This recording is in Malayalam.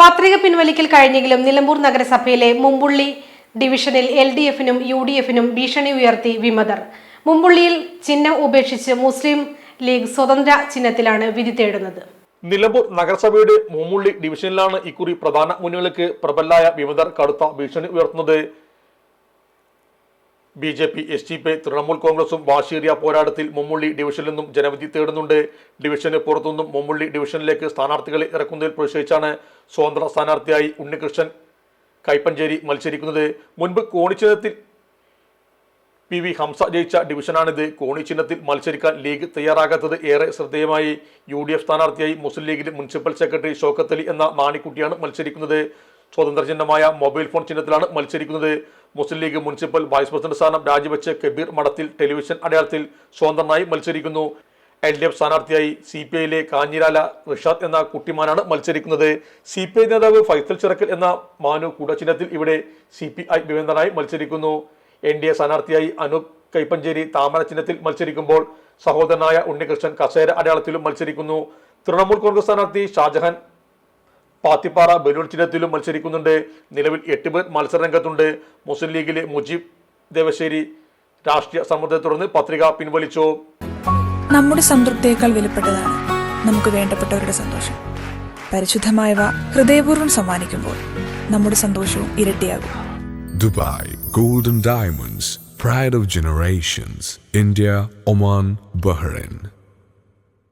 പത്രിക പിൻവലിക്കൽ കഴിഞ്ഞെങ്കിലും നിലമ്പൂർ നഗരസഭയിലെ മുമ്പുള്ളി ഡിവിഷനിൽ എൽ ഡി എഫിനും യു ഡി എഫിനും ഭീഷണി ഉയർത്തി വിമതർ. മുമ്പുള്ളിയിൽ ചിഹ്നം ഉപേക്ഷിച്ച് മുസ്ലിം ലീഗ് സ്വതന്ത്ര ചിഹ്നത്തിലാണ് വിധി തേടുന്നത്. നിലമ്പൂർ നഗരസഭയുടെ മുമ്പുള്ളി ഡിവിഷനിലാണ് ഇക്കുറി പ്രധാന മുന്നണികൾക്ക് പ്രബലായ വിമതർ കടുത്ത ഭീഷണി ഉയർത്തുന്നത്. B J P S T P Trinamool കോൺഗ്രസും വാശിയേറിയ പോരാട്ടത്തിൽ മുമ്മുള്ളി ഡിവിഷനിൽ നിന്നും ജനവിധി തേടുന്നുണ്ട്. ഡിവിഷന് പുറത്തുനിന്നും മുമ്മുള്ളി ഡിവിഷനിലേക്ക് സ്ഥാനാർത്ഥികളെ ഇറക്കുന്നതിൽ പ്രതിഷേധിച്ചാണ് സ്വതന്ത്ര സ്ഥാനാർത്ഥിയായി ഉണ്ണികൃഷ്ണൻ കൈപ്പഞ്ചേരി മത്സരിക്കുന്നത്. മുൻപ് കോണിച്ചിഹ്നത്തിൽ പി വി ഹംസ ജയിച്ച ഡിവിഷനാണിത്. കോണി ചിഹ്നത്തിൽ മത്സരിക്കാൻ ലീഗ് തയ്യാറാകാത്തത് ഏറെ ശ്രദ്ധേയമായി. യു ഡി എഫ് സ്ഥാനാർത്ഥിയായി മുസ്ലിം ലീഗിലെ മുനിസിപ്പൽ സെക്രട്ടറി ഷോക്കത്തലി എന്ന നാണിക്കുട്ടിയാണ് മത്സരിക്കുന്നത്. സ്വതന്ത്ര ചിഹ്നമായ മൊബൈൽ ഫോൺ ചിഹ്നത്തിലാണ് മത്സരിക്കുന്നത്. Muslim League municipal vice president സ്ഥാനം രാജിവെച്ച് കബീർ മഠത്തിൽ ടെലിവിഷൻ അടയാളത്തിൽ സ്വതന്ത്രനായി മത്സരിക്കുന്നു. എൽ ഡി എഫ് സ്ഥാനാർത്ഥിയായി സി പി ഐയിലെ കാഞ്ഞിരാല റിഷാദ് എന്ന കുട്ടിമാനാണ് മത്സരിക്കുന്നത്. സി പി ഐ നേതാവ് ഫൈസൽ ചിറക്കൽ എന്ന മാനു കൂടച്ചിഹ്നത്തിൽ ഇവിടെ സി പി ഐ വിവേന്ദ്രനായി മത്സരിക്കുന്നു. എൻ ഡി എ സ്ഥാനാർത്ഥിയായി അനൂപ് കൈപ്പഞ്ചേരി താമര ചിഹ്നത്തിൽ മത്സരിക്കുമ്പോൾ സഹോദരനായ ഉണ്ണികൃഷ്ണൻ കസേര അടയാളത്തിലും മത്സരിക്കുന്നു. തൃണമൂൽ കോൺഗ്രസ് സ്ഥാനാർത്ഥി ഷാജഹാൻ പാത്തിപ്പാറ ബലൂൺ ചിഹ്നത്തിലും മത്സരിക്കുന്നുണ്ട്. നിലവിൽ എട്ട് പേർ മത്സരരംഗത്തുണ്ട് മുസ്ലിം ലീഗിലെ മുജീബ് ദേവശ്ശേരി രാഷ്ട്രീയ സമ്മർദ്ദത്തെ തുടർന്ന് പത്രിക പിൻവലിച്ചു. നമ്മുടെ സംതൃപ്തിയേക്കാൾ വിലപ്പെട്ടതാണ് നമുക്ക് വേണ്ടപ്പെട്ടവരുടെ സന്തോഷം. പരിശുദ്ധമായവ ഹൃദയപൂർവം സമ്മാനിക്കുമ്പോൾ നമ്മുടെ സന്തോഷവും ഇരട്ടിയാകും. Dubai golden diamonds pride of generations India Oman Bahrain.